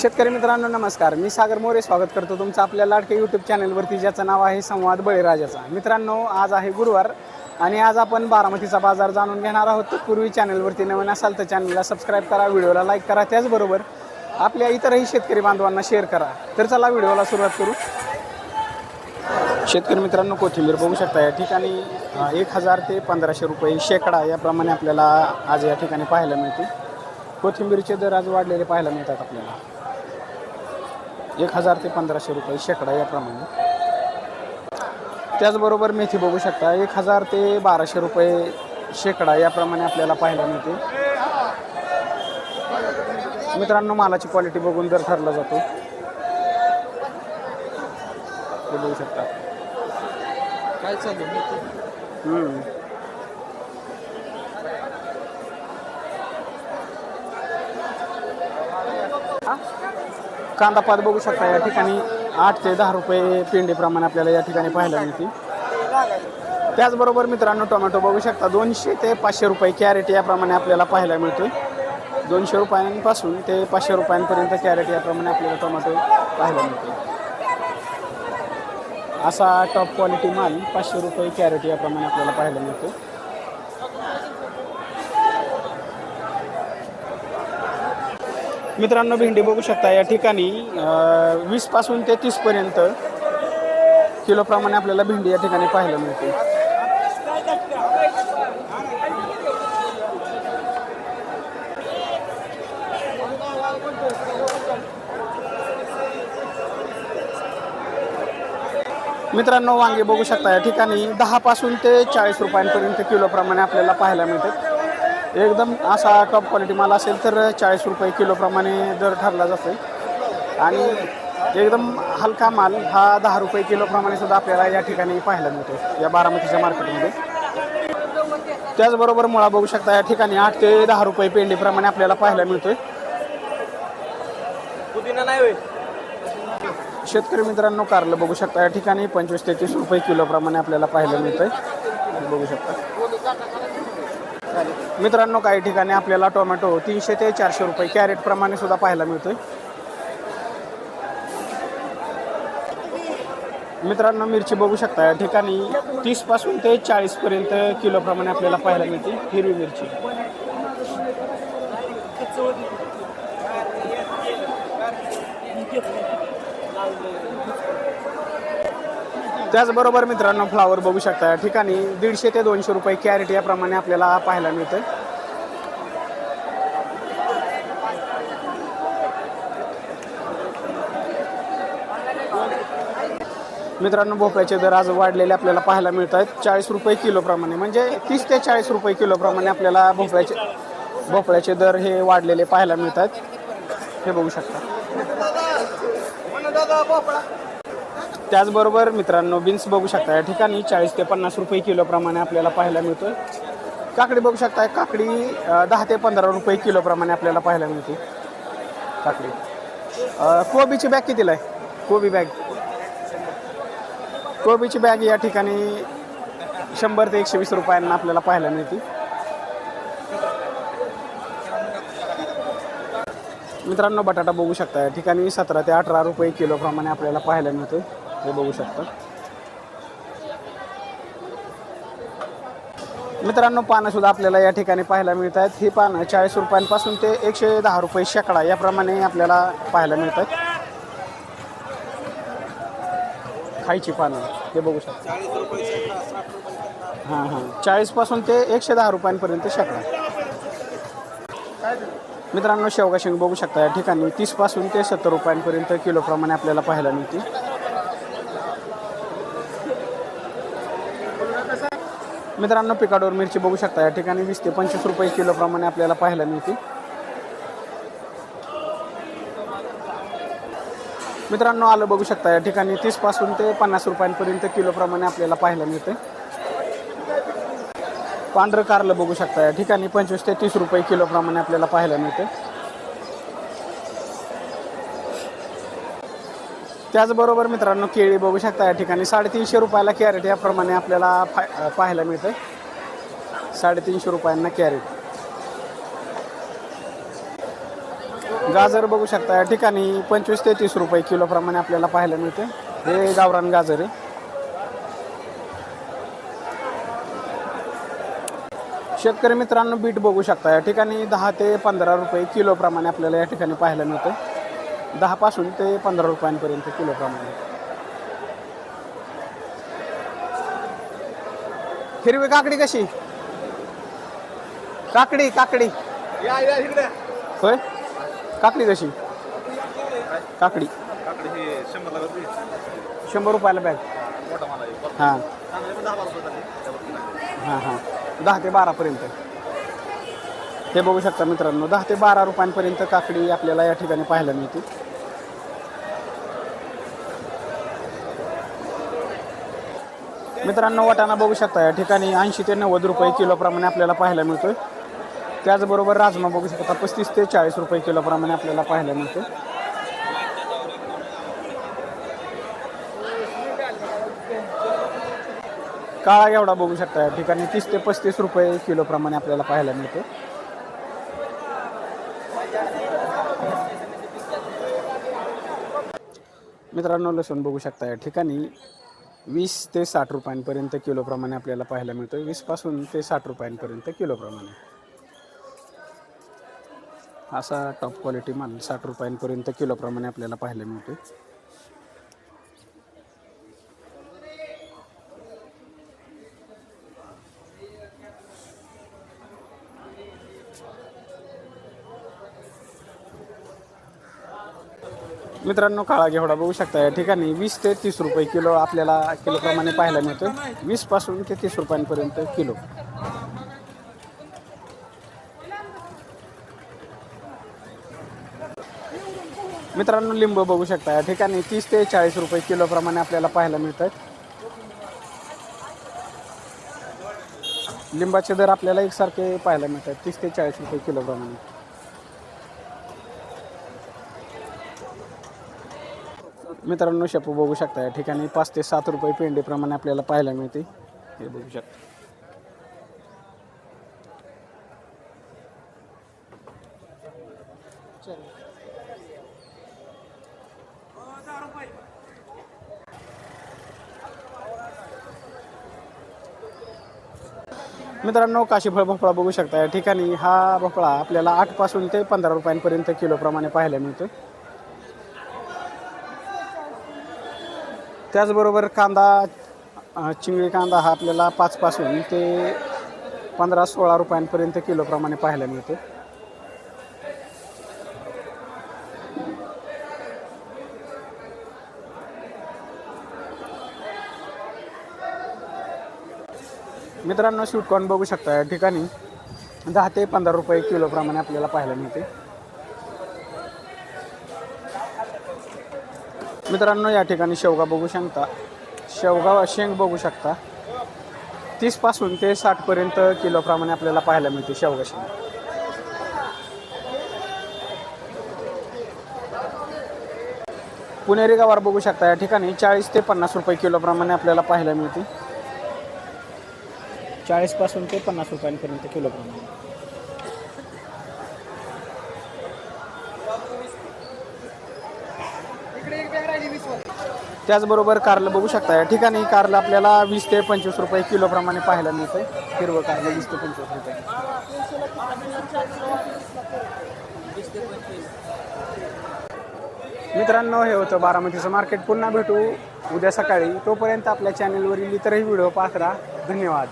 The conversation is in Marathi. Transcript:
शेतकरी मित्रांनो नमस्कार. मी सागर मोरे स्वागत करतो तुमचं आपल्या लाडके यूट्यूब चॅनलवरती ज्याचं नाव आहे संवाद बळीराजाचा. मित्रांनो आज आहे गुरुवार आणि आज आपण बारामतीचा बाजार जाणून घेणार आहोत. पूर्वी चॅनलवरती नवीन असाल तर चॅनलला सबस्क्राईब करा व्हिडिओला लाईक करा. त्याचबरोबर आपल्या इतरही शेतकरी बांधवांना शेअर करा. तर चला व्हिडिओला सुरुवात करू. शेतकरी मित्रांनो कोथिंबीर बघू शकता या ठिकाणी एक हजार ते पंधराशे रुपये शेकडा याप्रमाणे आपल्याला आज या ठिकाणी पाहायला मिळते कोथिंबीरचे दर आज वाढलेले पाहायला मिळतात आपल्याला. एक हजार ते पंधराशे रुपये शेकडा याप्रमाणे. त्याचबरोबर मेथी बघू शकता एक हजार ते बाराशे रुपये शेकडा याप्रमाणे आपल्याला पाहायला मिळते. मित्रांनो मालाची क्वालिटी बघून दर ठरला जातो. बघू शकता. काय चालू कांदा पात बघू शकता या ठिकाणी आठ ते दहा रुपये पेंडीप्रमाणे आपल्याला या ठिकाणी पाहायला मिळते. त्याचबरोबर मित्रांनो टोमॅटो बघू शकता दोनशे ते पाचशे रुपये कॅरेट याप्रमाणे आपल्याला पाहायला मिळतो दोनशे रुपयांपासून ते पाचशे रुपयांपर्यंत कॅरेट याप्रमाणे आपल्याला टोमॅटो पाहायला मिळतो असा टॉप क्वालिटी माल पाचशे रुपये कॅरेट याप्रमाणे आपल्याला पाहायला मिळतो मित्रांनो भेंडी बघू शकता या ठिकाणी वीसपासून ते तीसपर्यंत किलोप्रमाणे आपल्याला भेंडी या ठिकाणी पाहायला मिळते. मित्रांनो वांगे बघू शकता या ठिकाणी दहापासून ते चाळीस रुपयांपर्यंत किलोप्रमाणे आपल्याला पाहायला मिळतात. एकदम असा टॉप क्वालिटी माल असेल तर चाळीस रुपये किलोप्रमाणे दर ठरला जातो आणि एकदम हलका माल हा दहा रुपये किलोप्रमाणे सुद्धा आपल्याला या ठिकाणी पाहायला मिळतो या बारामतीच्या मार्केटमध्ये. त्याचबरोबर मुळा बघू शकता या ठिकाणी आठ ते दहा रुपये पेंडीप्रमाणे आपल्याला पाहायला मिळतोय. शेतकरी मित्रांनो कारलं बघू शकता या ठिकाणी पंचवीस ते तीस रुपये किलोप्रमाणे आपल्याला पाहायला मिळतंय. बघू शकता. मित्रांनो काही ठिकाणी आपल्याला टोमॅटो तीनशे ते चारशे रुपये कॅरेट प्रमाणे सुद्धा पाहायला मिळतोय. मित्रांनो मिरची बघू शकता या ठिकाणी तीसपासून ते चाळीस पर्यंत किलोप्रमाणे आपल्याला पाहायला मिळते हिरवी मिरची. त्याचबरोबर मित्रांनो फ्लावर बघू शकता. या ठिकाणी दीडशे ते दोनशे रुपये कॅरेट याप्रमाणे आपल्याला पाहायला मिळतं मित्रांनो भोपळ्याचे दर आज वाढलेले आपल्याला पाहायला मिळत आहेत चाळीस रुपये किलोप्रमाणे म्हणजे तीस ते चाळीस रुपये किलोप्रमाणे आपल्याला भोपळ्याचे भोपळ्याचे दर हे वाढलेले पाहायला मिळत आहेत हे बघू शकता. त्याचबरोबर मित्रांनो बीन्स बघू शकता या ठिकाणी चाळीस ते पन्नास रुपये किलोप्रमाणे आपल्याला पाहायला मिळतो काकडी बघू शकता काकडी दहा ते पंधरा रुपये किलोप्रमाणे आपल्याला पाहायला मिळते. काकडी. कोबीची बॅग कितीला आहे? कोबी बॅग कोबीची बॅग या ठिकाणी शंभर ते एकशे वीस रुपयांना आपल्याला पाहायला मिळते. मित्रांनो बटाटा बघू शकता या ठिकाणी सतरा ते अठरा रुपये किलोप्रमाणे आपल्याला पाहायला मिळतोय. हे बघू शकता. मित्रांनो पानं सुद्धा आपल्याला या ठिकाणी पाहायला मिळत आहेत ही पानं चाळीस रुपयांपासून ते एकशे दहा रुपये शेकडा याप्रमाणे आपल्याला पाहायला मिळत आहेत खायची पानं हे बघू शकता. हां हां. चाळीसपासून ते एकशे दहा रुपयांपर्यंत शेकडा. मित्रांनो शेवगा शेंग बघू शकता या ठिकाणी तीसपासून ते सत्तर रुपयांपर्यंत किलोप्रमाणे आपल्याला पाहायला मिळते मित्रांनो पिकाडोर मिरची बघू शकता या ठिकाणी वीस ते पंचवीस रुपये किलोप्रमाणे आपल्याला पाहायला मिळते. मित्रांनो आलं बघू शकता या ठिकाणी तीसपासून ते पन्नास रुपयांपर्यंत किलोप्रमाणे आपल्याला पाहायला मिळते. पांढरं कारलं बघू शकता या ठिकाणी पंचवीस ते तीस रुपये किलोप्रमाणे आपल्याला पाहायला मिळते. त्याचबरोबर मित्रांनो केळी बघू शकता या ठिकाणी. साडेतीनशे रुपयाला कॅरेट याप्रमाणे आपल्याला पाहायला मिळतं साडेतीनशे रुपयांना कॅरेट गाजर बघू शकता या ठिकाणी. पंचवीस ते तीस रुपये किलोप्रमाणे आपल्याला पाहायला मिळते हे गावरान गाजर आहे. शेतकरी मित्रांनो बीट बघू शकता या ठिकाणी. दहा ते पंधरा रुपये किलोप्रमाणे आपल्याला या ठिकाणी पाहायला मिळतं दहापासून ते पंधरा रुपयांपर्यंत किलोप्रमाणे हिरवी काकडी कशी? काकडी काकडी. होय? काकडी कशी? काकडी. शंभर रुपयाला बॅग. हां. हां हां दहा ते बारापर्यंत हे बघू शकता मित्रांनो दहा ते बारा रुपयांपर्यंत काकडी आपल्याला या ठिकाणी पाहायला मिळते. मित्रांनो वाटाणा बघू शकता या ठिकाणी ऐंशी ते नव्वद रुपये किलोप्रमाणे आपल्याला पाहायला मिळतोय. त्याचबरोबर राजमा बघू शकता पस्तीस ते चाळीस रुपये किलोप्रमाणे आपल्याला पाहायला मिळते काळा एवढा बघू शकता या ठिकाणी तीस ते पस्तीस रुपये किलोप्रमाणे आपल्याला पाहायला मिळतो मित्रांनो लसूण बघू शकता या ठिकाणी वीस ते साठ रुपयांपर्यंत किलोप्रमाणे आपल्याला पाहायला मिळतं वीसपासून ते साठ रुपयांपर्यंत किलोप्रमाणे असा टॉप क्वालिटी माल साठ रुपयांपर्यंत किलोप्रमाणे आपल्याला पाहायला मिळतो मित्रांनो काळा घेवडा बघू शकता. या ठिकाणी वीस ते तीस रुपये किलो आपल्याला किलोप्रमाणे पाहायला मिळतो वीसपासून ते तीस रुपयांपर्यंत किलो. मित्रांनो लिंबू बघू शकता. या ठिकाणी तीस ते चाळीस रुपये किलोप्रमाणे आपल्याला पाहायला मिळतात लिंबाचे दर आपल्याला एकसारखे पाहायला मिळतात. तीस ते चाळीस रुपये किलोप्रमाणे. मित्रांनो शेपू बघू शकता या ठिकाणी पाच ते सात रुपये पेंडीप्रमाणे आपल्याला पाहायला मिळते. हे बघू शकता. मित्रांनो काशीफळ भोपळा बघू शकता या ठिकाणी. हा भोपळा आपल्याला आठपासून ते पंधरा रुपयांपर्यंत किलोप्रमाणे पाहायला मिळतो त्याचबरोबर कांदा चिंगळी कांदा हा आपल्याला पाचपासून ते पंधरा सोळा रुपयांपर्यंत किलोप्रमाणे पाहायला मिळतो. मित्रांनो स्वीटकॉर्न बघू शकता या ठिकाणी दहा ते पंधरा रुपये किलोप्रमाणे आपल्याला पाहायला मिळते. मित्रांनो या ठिकाणी शेवगा बघू शकता. शेवगा शेंग बघू शकता. तीसपासून ते साठपर्यंत किलोप्रमाणे आपल्याला पाहायला मिळते शेवगा शेंग. पुणेरी गवार बघू शकता या ठिकाणी चाळीस ते पन्नास रुपये किलोप्रमाणे आपल्याला पाहायला मिळते. चाळीसपासून ते पन्नास रुपयांपर्यंत किलोप्रमाणे त्याचबरोबर कारलं बघू शकता. या ठिकाणी कारलं आपल्याला वीस ते पंचवीस रुपये किलोप्रमाणे पाहायला मिळतं हिरवं कारलं वीस ते पंचवीस रुपये. मित्रांनो हे होतं बारामतीचं मार्केट. पुन्हा भेटू उद्या सकाळी. तोपर्यंत आपल्या चॅनलवरील इतरही व्हिडिओ पाहत राहा. धन्यवाद.